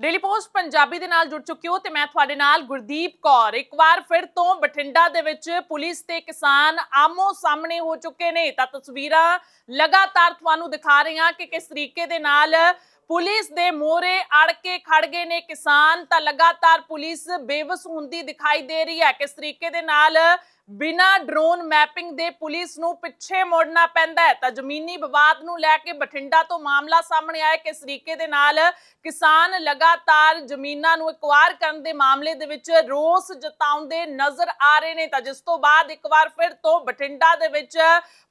Daily post Punjabi ਦੇ ਨਾਲ ਜੁੜ ਚੁੱਕੇ ਹੋ ਤੇ ਮੈਂ ਤੁਹਾਡੇ ਨਾਲ ਗੁਰਦੀਪ ਕੌਰ। ਇੱਕ ਵਾਰ ਫਿਰ ਤੋਂ ਬਠਿੰਡਾ ਦੇ ਵਿੱਚ ਪੁਲਿਸ ਤੇ ਕਿਸਾਨ ਆਮੋ ਸਾਹਮਣੇ ਹੋ ਚੁੱਕੇ ਨੇ। ਤਾਂ ਤਸਵੀਰਾਂ ਲਗਾਤਾਰ ਤੁਹਾਨੂੰ ਦਿਖਾ ਰਹੀਆਂ ਕਿ ਕਿਸ ਤਰੀਕੇ ਦੇ ਨਾਲ ਪੁਲਿਸ ਦੇ ਮੋਹਰੇ ਅੜ ਕੇ ਖੜ ਗਏ ਨੇ ਕਿਸਾਨ। ਤਾਂ ਲਗਾਤਾਰ ਪੁਲਿਸ ਬੇਵਸ ਹੁੰਦੀ ਦਿਖਾਈ ਦੇ ਰਹੀ ਹੈ। ਕਿਸ ਤਰੀਕੇ ਦੇ ਨਾਲ ਬਿਨਾ ਡਰੋਨ ਮੈਪਿੰਗ ਦੇ ਪੁਲਿਸ ਨੂੰ ਪਿੱਛੇ ਮੋੜਨਾ ਪੈਂਦਾ ਹੈ। ਤਾਂ ਜ਼ਮੀਨੀ ਵਿਵਾਦ ਨੂੰ ਲੈ ਕੇ ਬਠਿੰਡਾ ਤੋਂ ਮਾਮਲਾ ਸਾਹਮਣੇ ਆਇਆ ਕਿਸ ਤਰੀਕੇ ਦੇ ਨਾਲ ਕਿਸਾਨ ਲਗਾਤਾਰ ਜ਼ਮੀਨਾਂ ਨੂੰ ਐਕਵਾਇਰ ਕਰਨ ਦੇ ਮਾਮਲੇ ਦੇ ਵਿੱਚ ਰੋਸ ਜਤਾਉਂਦੇ ਨਜ਼ਰ ਆ ਰਹੇ ਨੇ। ਤਾਂ ਜਿਸ ਤੋਂ ਬਾਅਦ ਇੱਕ ਵਾਰ ਫਿਰ ਤੋਂ ਬਠਿੰਡਾ ਦੇ ਵਿੱਚ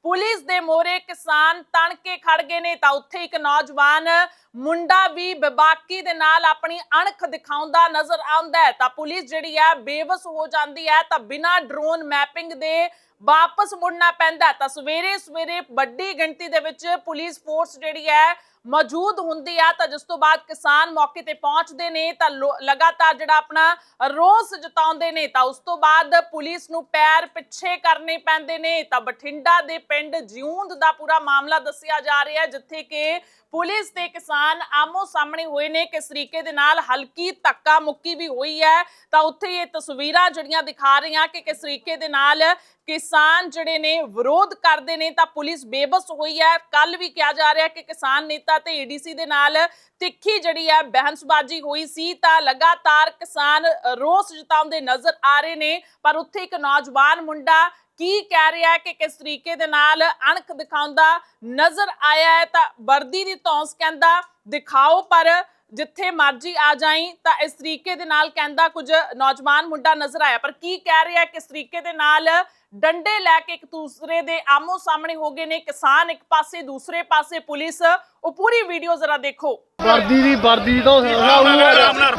ਪੁਲਿਸ ਦੇ ਮੋਹਰੇ ਕਿਸਾਨ ਤਣ ਕੇ ਖੜ ਗਏ ਨੇ। ਤਾਂ ਉੱਥੇ ਇੱਕ ਨੌਜਵਾਨ ਮੁੰਡਾ ਵੀ ਬੇਬਾਕੀ ਦੇ ਨਾਲ ਆਪਣੀ ਅਣਖ ਦਿਖਾਉਂਦਾ ਨਜ਼ਰ ਆਉਂਦਾ ਹੈ। ਤਾਂ ਪੁਲਿਸ ਜਿਹੜੀ ਹੈ ਬੇਵਸ ਹੋ ਜਾਂਦੀ ਹੈ ਤਾਂ ਬਿਨਾਂ ਡਰੋਨ ਮੈਪਿੰਗ ਦੇ ਵਾਪਸ ਮੁੜਨਾ ਪੈਂਦਾ ਤਾਂ ਸਵੇਰੇ ਸਵੇਰੇ ਵੱਡੀ ਗਿਣਤੀ ਦੇ ਵਿੱਚ ਪੁਲਿਸ ਫੋਰਸ ਜਿਹੜੀ ਹੈ ਮੌਜੂਦ ਹੁੰਦੀ ਆ, ਤਾਂ ਜਿਸ ਤੋਂ ਬਾਅਦ ਕਿਸਾਨ ਮੌਕੇ ਤੇ ਪਹੁੰਚਦੇ ਨੇ, ਤਾਂ ਲਗਾਤਾਰ ਜਿਹੜਾ ਆਪਣਾ ਰੋਸ ਜਤਾਉਂਦੇ ਨੇ, ਤਾਂ ਉਸ ਤੋਂ ਬਾਅਦ ਪੁਲਿਸ ਨੂੰ ਪੈਰ ਪਿੱਛੇ ਕਰਨੇ ਪੈਂਦੇ ਨੇ, ਤਾਂ ਬਠਿੰਡਾ ਦੇ ਪਿੰਡ ਜਿਉਂਦ ਦਾ ਪੂਰਾ ਮਾਮਲਾ ਦੱਸਿਆ ਜਾ ਰਿਹਾ ਹੈ, ਜਿੱਥੇ ਕਿ ਪੁਲਿਸ ਤੇ ਕਿਸਾਨ ਆਮੋ ਸਾਹਮਣੇ ਹੋਏ ਨੇ, ਕਿਸ ਤਰੀਕੇ ਦੇ ਨਾਲ ਹਲਕੀ ਧੱਕਾ ਮੁੱਕੀ ਵੀ ਹੋਈ ਹੈ, ਤਾਂ ਉੱਥੇ ਇਹ ਤਸਵੀਰਾਂ ਜਿਹੜੀਆਂ ਦਿਖਾ ਰਹੀਆਂ ਕਿ ਕਿਸ ਤਰੀਕੇ ਦੇ ਨਾਲ ਕਿਸਾਨ ਜਿਹੜੇ ਨੇ ਵਿਰੋਧ ਕਰਦੇ ਨੇ, ਤਾਂ ਪੁਲਿਸ ਬੇਬਸ ਹੋਈ ਹੈ। ਕੱਲ ਵੀ ਕਿਹਾ ਜਾ ਰਿਹਾ ਕਿ ਕਿਸਾਨ ਨੇਤਾ ਤੇ ਏਡੀਸੀ ਦੇ ਨਾਲ ਤਿੱਖੀ ਜਿਹੜੀ ਹੈ ਬਹਿਸਬਾਜ਼ੀ ਹੋਈ ਸੀ ਤਾਂ ਲਗਾਤਾਰ ਕਿਸਾਨ ਰੋਸ ਜਤਾਉਂਦੇ ਨਜ਼ਰ ਆ ਰਹੇ ਨੇ। ਪਰ ਉੱਥੇ ਇੱਕ ਨੌਜਵਾਨ ਮੁੰਡਾ ਕੀ ਕਹਿ ਰਿਹਾ ਹੈ ਕਿ ਕਿਸ ਤਰੀਕੇ ਦੇ ਨਾਲ ਅਣਖ ਦਿਖਾਉਂਦਾ ਨਜ਼ਰ ਆਇਆ ਹੈ ਤਾਂ ਵਰਦੀ ਦੀ ਧੌਂਸ ਕਹਿੰਦਾ, ਦਿਖਾਓ ਪਰ ਜਿੱਥੇ ਮਰਜ਼ੀ ਆ ਜਾਈ ਤਾਂ ਇਸ ਤਰੀਕੇ ਦੇ ਨਾਲ ਕਹਿੰਦਾ ਕੁਝ ਨੌਜਵਾਨ ਮੁੰਡਾ ਨਜ਼ਰ ਆਇਆ। ਪਰ ਕੀ ਕਹਿ ਰਿਹਾ ਕਿਸ ਤਰੀਕੇ ਦੇ ਨਾਲ ਡੰਡੇ ਲੈ ਕੇ ਇੱਕ ਦੂਸਰੇ ਦੇ ਆਮੋ ਸਾਹਮਣੇ ਹੋ ਗਏ ਨੇ ਕਿਸਾਨ ਇੱਕ ਪਾਸੇ ਦੂਸਰੇ ਪਾਸੇ ਪੁਲਿਸ। ਉਹ ਪੂਰੀ ਵੀਡੀਓ ਜ਼ਰਾ ਦੇਖੋ। ਵਰਦੀ ਦੀ ਵਰਦੀ ਤੋਂ ਸੋਹਣਾ ਉਹ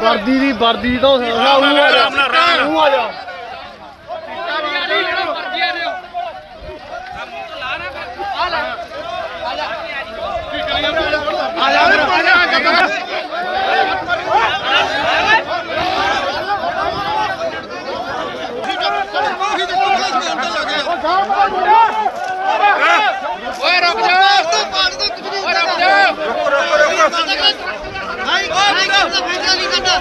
ਵਰਦੀ ਦੀ ਵਰਦੀ ਤੋਂ ਸੋਹਣਾ ਉਹ ਆ ਜਾ। ਉਹ ਆ ਜਾ ਓਏ ਰੁਕ ਜਾ ਓਏ ਰੁਕ ਜਾ ਨਹੀਂ ਨਹੀਂ ਕਰਦਾ ਫੈਸਲਾ ਨਹੀਂ ਕਰਦਾ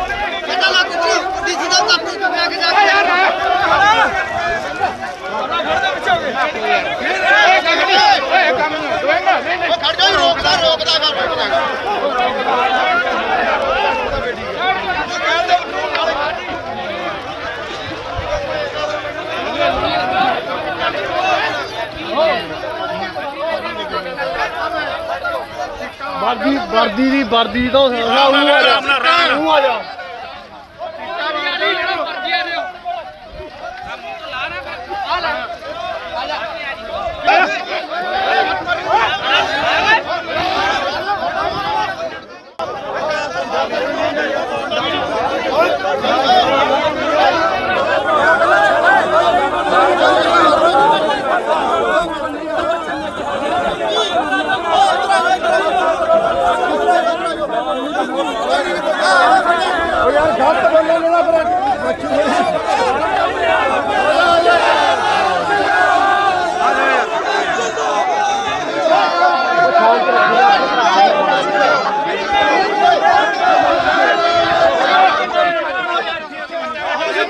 ਫੈਸਲਾ ਲਾ ਕੁੱਤੀ ਡੀਸੀ ਦਾ ਦਫ਼ਤਰ ਤੋਂ ਲੈ ਕੇ ਜਾ ਕੇ ਖੜ ਜਾ ਰੋਕਦਾ ਰੋਕਦਾ ਕਰ ਰੋਕਦਾ ਵਰਦੀ ਵਰਦੀ ਦੀ ਵਰਦੀ ਤਾਂ ਹੋ ਸਕਦਾ ਉਹ ਆ ਜਾ। ਉਹ ਆ ਜਾ।